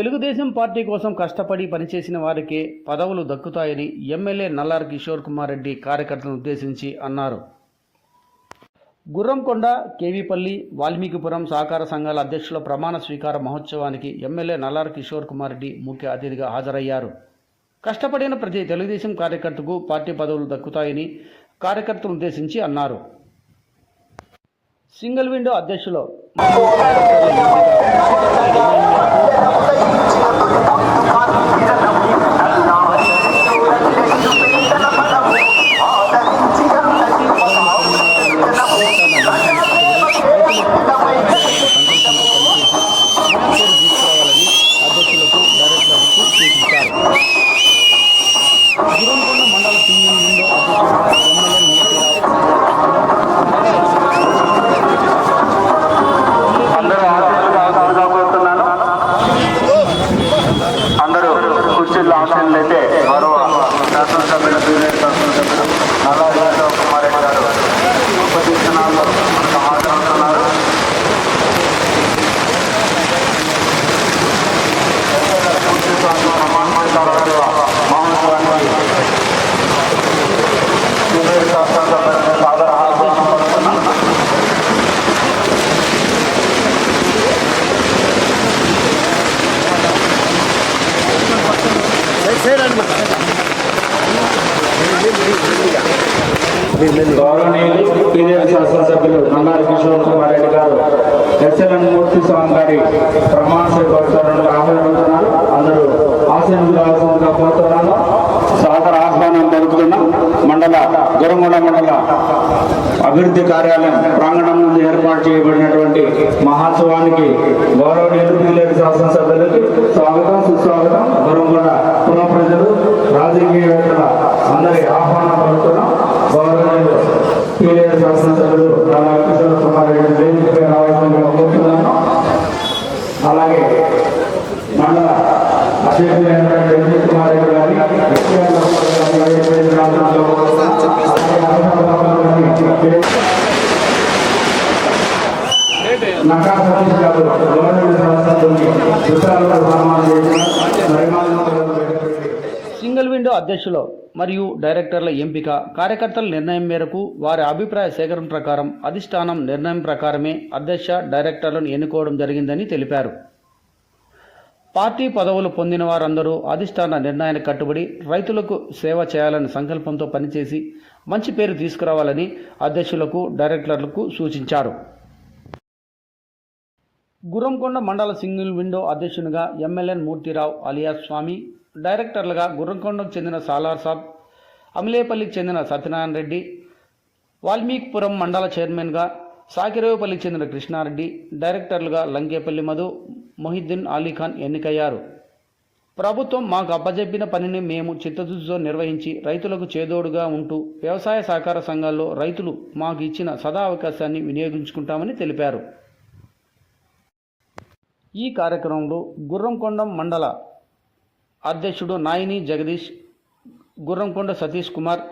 Telugu Desam party కోసం కష్టపడి పనిచేసిన వారికే పదవులు దక్కుతాయని ఎమ్మెల్యే నల్లార్ కిషోర్ కుమార్ రెడ్డి కార్యకర్తలను ఉద్దేశించి అన్నారు. గుర్రంకొండ కేవీపల్లి వాల్మీకిపురం సహకార సంఘాల అధ్యక్షుల ప్రమాణ స్వీకార మహోత్సవానికి ఎమ్మెల్యే నల్లార్ కిషోర్ కుమార్ రెడ్డి ముఖ్య అతిథిగా హాజరయ్యారు. కష్టపడిన ప్రతి తెలుగుదేశం కార్యకర్తకు పార్టీ పదవులు దక్కుతాయని కార్యకర్తలను ఉద్దేశించి అన్నారు. సింగిల్ విండో అధ్యక్షులు. 妈妈还在 గౌరవనీయులు పీరియడ్ శాసనసభ్యులు నల్లారి కిషోర్ కుమార్ రెడ్డి గారు ఎస్ఎల్ఎన్ మూర్తి స్వామి గారి ప్రమాణ స్వీకరించడానికి ఆహ్వానిస్తున్నారు అందరూ ఆశీర్వాదం కావాల్సిందిగా కోరుతున్నాను సాదర ఆహ్వానం పలుకుతున్నాం మండల గురంగొండ మండల అభివృద్ధి కార్యాలయం ప్రాంగణం నుండి ఏర్పాటు చేయబడినటువంటి మహోత్సవానికి గౌరవనీయులు పీరియడ్ శాసనసభ్యులకి స్వాగతం సుస్వాగతం. గురంగొండ పుర ప్రజలు రాజకీయవేత్తల అందరి ఆహ్వానం పలుకుతున్నాం గౌరవనీయులు పీరియడ్ శాసనసభ్యులు రామా కిషోర్ కుమార్ రెడ్డి వేదికపై రావాల్సిందిగా కోరుతున్నాను అలాగే మండల అధ్యక్షులైనటువంటి విజయ్ కుమార్ రెడ్డి గారి ఎస్పీఆర్ గారి వేదికపై రావాల్సిందిగా కోరుతున్నాను. నకా సతీష్ గారు గవర్నమెంట్ సంస్థలోని సన్మానం చేసిన సింగిల్ విండో అధ్యక్షులు మరియు డైరెక్టర్ల ఎంపిక కార్యకర్తల నిర్ణయం మేరకు వారి అభిప్రాయ సేకరణ ప్రకారం అధిష్టానం నిర్ణయం ప్రకారమే అధ్యక్ష డైరెక్టర్లను ఎన్నుకోవడం జరిగిందని తెలిపారు. పార్టీ పదవులు పొందిన వారందరూ అధిష్టాన నిర్ణయానికి కట్టుబడి రైతులకు సేవ చేయాలనే సంకల్పంతో పనిచేసి మంచి పేరు తీసుకురావాలని అధ్యక్షులకు డైరెక్టర్లకు సూచించారు. గుర్రంకొండ మండల సింగిల్ విండో అధ్యక్షునిగా ఎమ్మెల్యేన్ మూర్తిరావు అలియాస్ స్వామి డైరెక్టర్లుగా గుర్రంకొండకు చెందిన సాలార్ సాబ్ అమిలేపల్లికి చెందిన సత్యనారాయణ రెడ్డి వాల్మీకిపురం మండల చైర్మన్గా సాకిరేవుపల్లికి చెందిన కృష్ణారెడ్డి డైరెక్టర్లుగా లంకేపల్లి మధు మొహిద్దీన్ అలీఖాన్ ఎన్నికయ్యారు. ప్రభుత్వం మాకు అప్పజెప్పిన పనిని మేము చిత్తశుద్ధితో నిర్వహించి రైతులకు చేదోడుగా ఉంటూ వ్యవసాయ సహకార సంఘాల్లో రైతులు మాకు ఇచ్చిన సదా అవకాశాన్ని వినియోగించుకుంటామని తెలిపారు. ఈ కార్యక్రమంలో గుర్రంకొండం మండల అధ్యక్షుడు నాయిని జగదీష్ గుర్రంకొండ సతీష్ కుమార్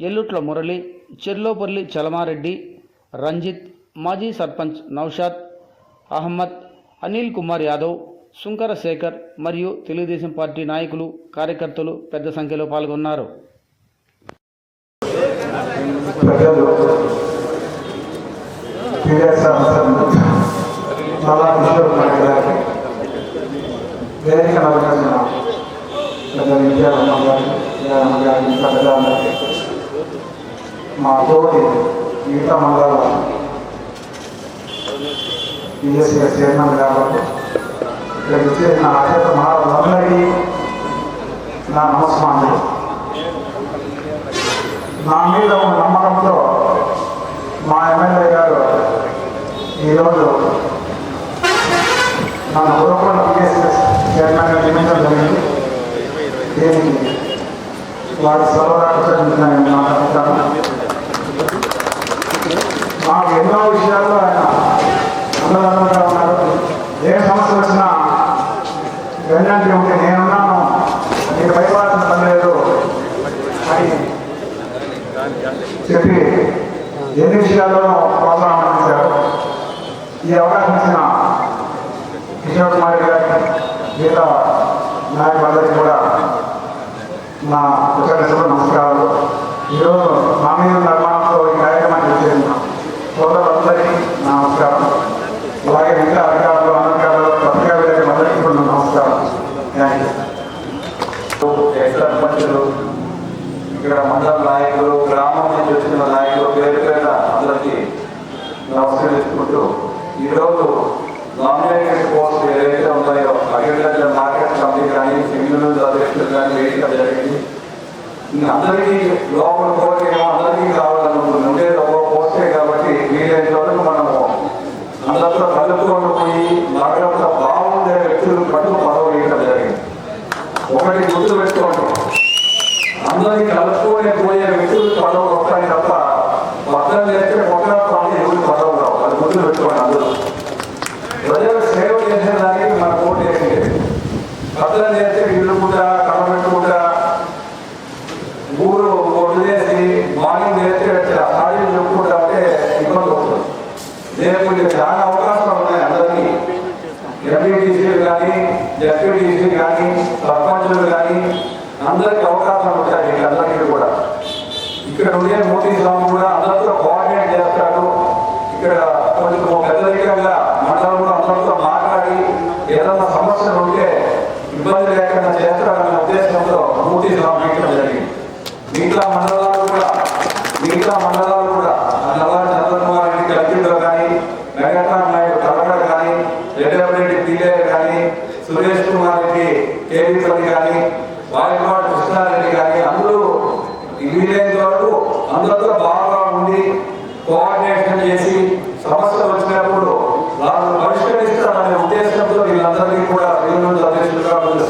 ఎల్లుట్ల మురళి చెర్లోపల్లి చలమారెడ్డి రంజిత్ మాజీ సర్పంచ్ నౌషాద్ అహ్మద్ అనిల్ కుమార్ యాదవ్ శుంకర శేఖర్ మరియు తెలుగుదేశం పార్టీ నాయకులు కార్యకర్తలు పెద్ద సంఖ్యలో పాల్గొన్నారు. మా తోటి మిగతా కిషోర్ నాయుడు గారికి వేదిక నలభైన పెద్ద విద్యారమ్మ గారికి విద్యారమ్మ గారికి పెద్దలందరికీ మా తోటి మిగతా మండల టీఎస్ఎస్ చైర్మన్ కాబట్టి ఇక్కడ వచ్చి నా అత్యంత మహారాజులందరికీ నా నమస్కారం నా మీద ఉన్న నమ్మకంతో మా ఎమ్మెల్యే గారు ఈరోజు నన్ను ఉరకొండ టీఎస్ఎస్ చైర్మన్గా నియమించడం జరిగింది. దీనికి వారి సర్వరాక్షణ మాట్లాడుతాను. మాకు ఎన్నో విషయాల్లో ఎన్ని విషయాల్లో ప్రోత్సాహం ఇచ్చారు ఈ అవకాశం ఇచ్చిన కిషోర్ కుమార్ గారికి మిగతా నాయకులందరికీ కూడా నా కృతజ్ఞతలు నమస్కారాలు. ఈరోజు మా మీద నిర్మాణంతో ఈ కార్యక్రమాన్ని చేసిన సోదరులందరికీ నా నమస్కారం. అలాగే ఇంకా లోపల కోరికేమో అందరికీ కావాలనుకుంటుంది. ఉండేది ఒక కోరికే కాబట్టి వీలైన వరకు మనము అందరితో కలుపుకొని పోయి మనకంత బాగుండే వ్యక్తులు పట్టు పదవలేయడం జరిగింది. ఒకటి గుర్తు పెట్టుకోండి. అందరినీ కలుపుకొని పోయే వ్యక్తులు పదవు వస్తాయి తప్ప పక్కన చేస్తే ఒకరి ప్రాంతం ఎవరికి పదవు రావు. అది గుర్తు పెట్టుకోండి అందరూ. ప్రజలు సేవ చేసేదానికి మన కోర్టు వేసింది పక్కన అందరికి అవకాశం ఉంటాయి వీళ్ళందరికీ కూడా. ఇక్కడ ఉండే మోదీ స్వామి కూడా అందరితో కోఆర్డినేట్ చేస్తాడు. ఇక్కడ కొంచెం పెద్ద దగ్గరగా మండలంలో అందరితో మాట్లాడి ఏదైనా సమస్యలు ఉంటే ఇబ్బంది లేకుండా చేస్తాడన్న ఉద్దేశంతో మోదీ స్వామి జరిగింది. మిగతా మండలాలు కూడా మిగతా మండలాలు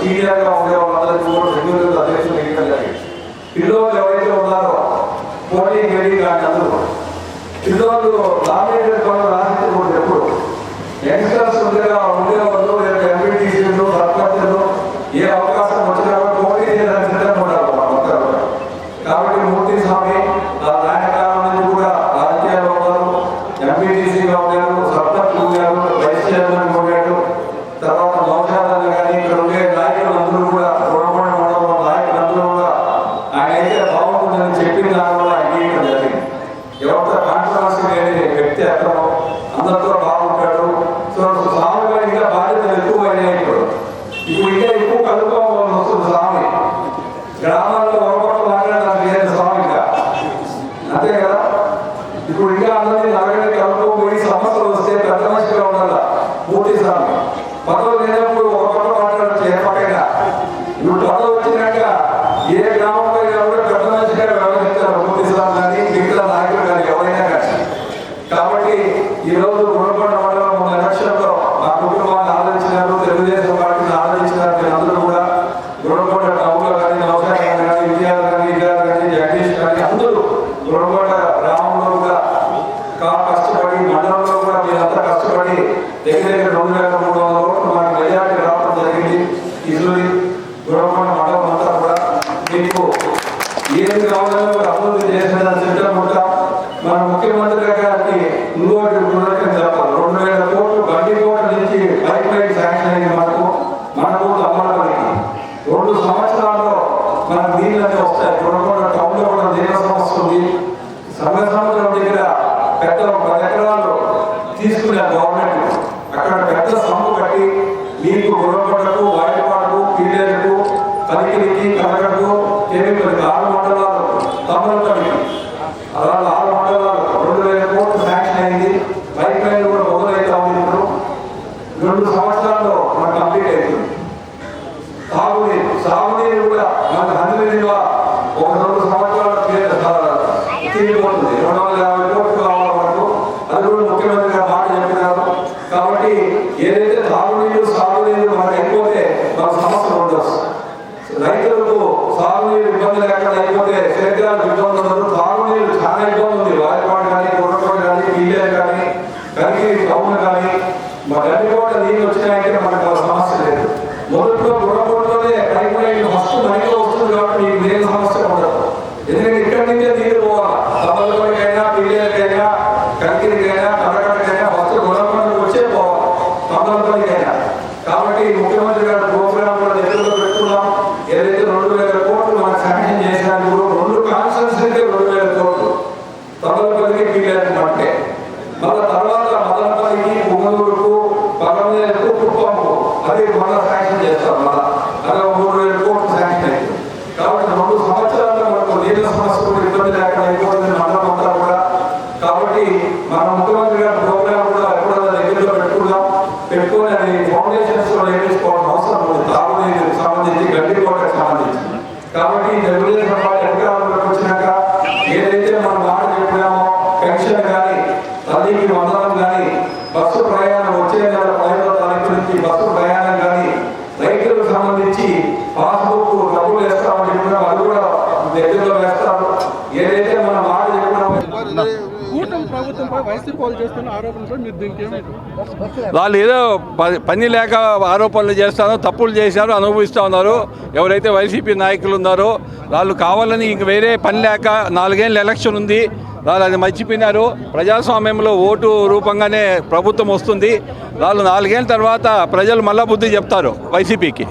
సీడీ రంగం సంవత్సరాల్లో మనకు నీళ్ళని వస్తాయి చూడకుండా టౌన్లో కూడా నీళ్ళ వస్తుంది సంగసముద్రం దగ్గర పెద్ద పది ఎకరాలు తీసుకునే గవర్నమెంట్ అక్కడ పెద్ద సంపు కట్టి నీళ్ళు గురపడకు వాయుపాడకు పీడేలకు కలికిలికి కలగడకు కేవలం ఆరు మండలాలు తమలకడికి కాబట్టి తెలుగుదేశం వాళ్ళు ఏదో పని లేక ఆరోపణలు చేస్తారో తప్పులు చేశారో అనుభవిస్తూ ఉన్నారు. ఎవరైతే వైసీపీ నాయకులు ఉన్నారో వాళ్ళు కావాలని ఇంక వేరే పని లేక నాలుగేళ్ళు ఎలక్షన్ ఉంది. వాళ్ళు అది మర్చిపోయినారు. ప్రజాస్వామ్యంలో ఓటు రూపంగానే ప్రభుత్వం వస్తుంది. వాళ్ళు నాలుగేళ్ళ తర్వాత ప్రజలు మళ్ళా బుద్ధి చెప్తారు వైసీపీకి.